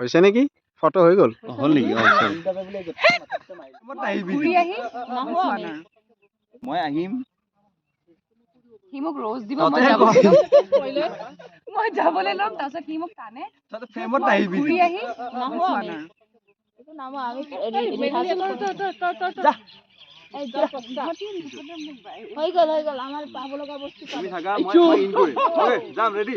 হৈছে নেকি ফটো হৈ গ'ল হ'ল নাহো মই আহিম সি ৰ'জ দিব মই যাব মই যাবলৈ ল'ম তাৰপিছত সি মোক টানে ঘূৰি আহি নাহো আমি একো আমি হৈ গ'ল হৈ গ'ল আমাৰ পাব লগা বস্তু তুমি থাকা মই মই ইন যাম ৰেডি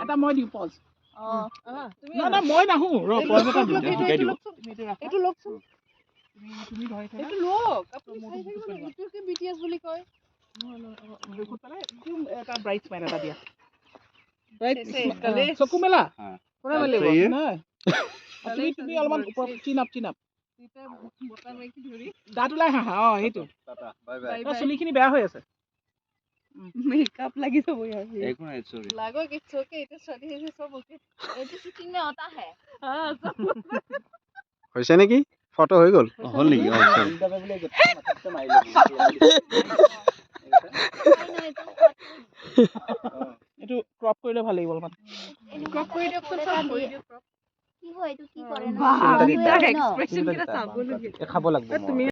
এটা মই দিওঁ পজ। অঁ মই নাহো ৰ পজ এটা দিওঁ এইটো লওকচোন এইটো চুলিখিনি বেয়া হৈ আছে। মেকআপ লাগি যাব ইয়াৰ একো নাই চৰি লাগক ইটছ অকে এতিয়া ছোৱালী হৈছে চব অকে এইটো শ্বুটিং নে অতা হে হৈছে নেকি? ফটো হৈ গ'ল? হ'ল নেকি? এইটো ক্ৰপ কৰিলে ভালো লাগিব অলপমান ক্ৰপ কৰি দিয়কচোন চব কৰি দিয়ক কি হয়? এইটো কি কৰে বাহ, ন তাৰ ন? expression কেইটা চাবলগীয়া খাব লাগিব তুমি